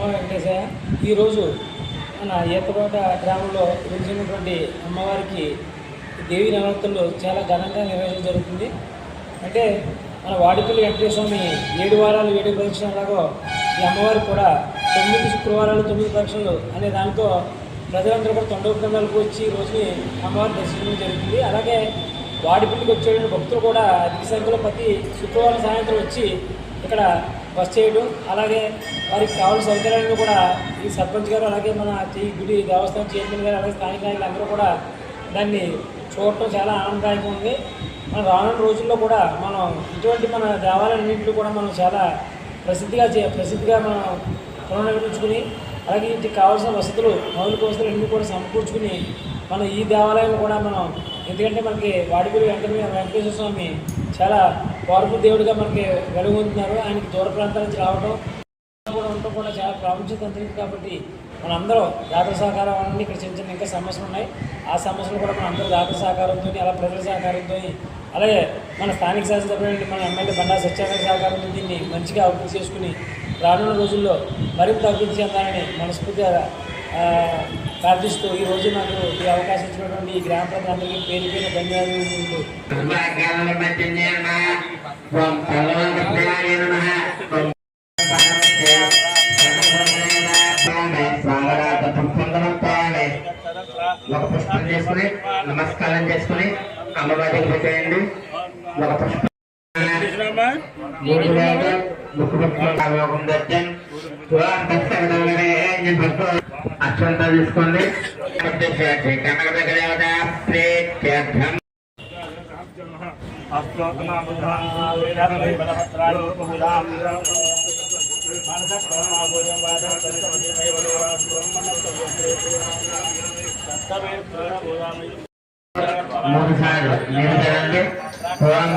నమో వెంకటేశయ్య ఈరోజు మన ఈతకోట గ్రామంలో వెలిసినటువంటి అమ్మవారికి దేవి నవరాత్రులు చాలా ఘనంగా నిర్వహించడం జరుగుతుంది. అంటే మన వాడిపల్లి వెంకటేశ్వర స్వామి ఏడు వారాలు ఏడు ప్రదక్షిణలాగో ఈ అమ్మవారికి కూడా తొమ్మిది శుక్రవారాలు తొమ్మిది ప్రదక్షిణలు అనే దాంతో ప్రజలందరూ కూడా తొండవ బృందాలకు వచ్చి ఈ రోజుని అమ్మవారి దర్శించడం జరుగుతుంది. అలాగే వాడిపల్లికి వచ్చేటువంటి భక్తులు కూడా అధిక సంఖ్యలో ప్రతి శుక్రవారం సాయంత్రం వచ్చి ఇక్కడ బస్ చేయడం అలాగే వారికి కావాల్సిన సౌకర్యాలను కూడా ఈ సర్పంచ్ గారు అలాగే మన ఈ గుడి దేవస్థానం చైర్మన్ గారు అలాగే స్థానిక నాయకులు అందరూ కూడా దాన్ని చూడటం చాలా ఆనందదాయకంగా ఉంది. మన రానున్న రోజుల్లో కూడా మనం ఇటువంటి మన దేవాలయాలన్నింటిలో కూడా మనం చాలా ప్రసిద్ధిగా చే ప్రసిద్ధిగా మనం పునర్నిర్మించుకుని అలాగే ఇంటికి కావాల్సిన వసతులు మౌలిక వసతులు అన్నీ కూడా సమకూర్చుకుని మనం ఈ దేవాలయాన్ని కూడా మనం ఎందుకంటే మనకి వాడిపల్లి వెంకట వెంకటేశ్వర స్వామి చాలా పవర్ఫుల్ దేవుడిగా మనకి వెలుగొందుతున్నారు. ఆయనకి దూర ప్రాంతాల నుంచి రావడం కూడా ఉండటం కూడా చాలా ప్రాముఖ్యత ఉంటుంది కాబట్టి మనందరం దాతల సహకారం అన్నీ ఇక్కడ చిన్న చిన్న ఇంకా సమస్యలు ఉన్నాయి. ఆ సమస్యలు కూడా మనందరూ దాతల సహకారంతో అలా ప్రజల సహకారంతో అలాగే మన స్థానిక శాసనసభ్యులు మన ఎమ్మెల్యే బండా సత్యనారాయణ సహకారంతో దీన్ని మంచిగా అభివృద్ధి చేసుకుని రానున్న రోజుల్లో మరింత అభివృద్ధి చెందాలని మనస్ఫూర్తిగా ప్రార్థిస్తూ ఈ రోజు నాకు ఈ అవకాశం ఇచ్చినటువంటి ఈ గ్రామ ప్రజలందరికీ పేరు పేరు ధన్యవాదాలు ఒక పుష్పం చేసుకుని నమస్కారం చేసుకుని అమ్మవారికి పెట్టేయండి ఒక పుష్పం మూడు వేలు ముక్కు పుష్పం దర్శన్ అక్షంతా తీసుకోండి కనక దేవత మూడు సార్లు. మీరు చదవండి ఓం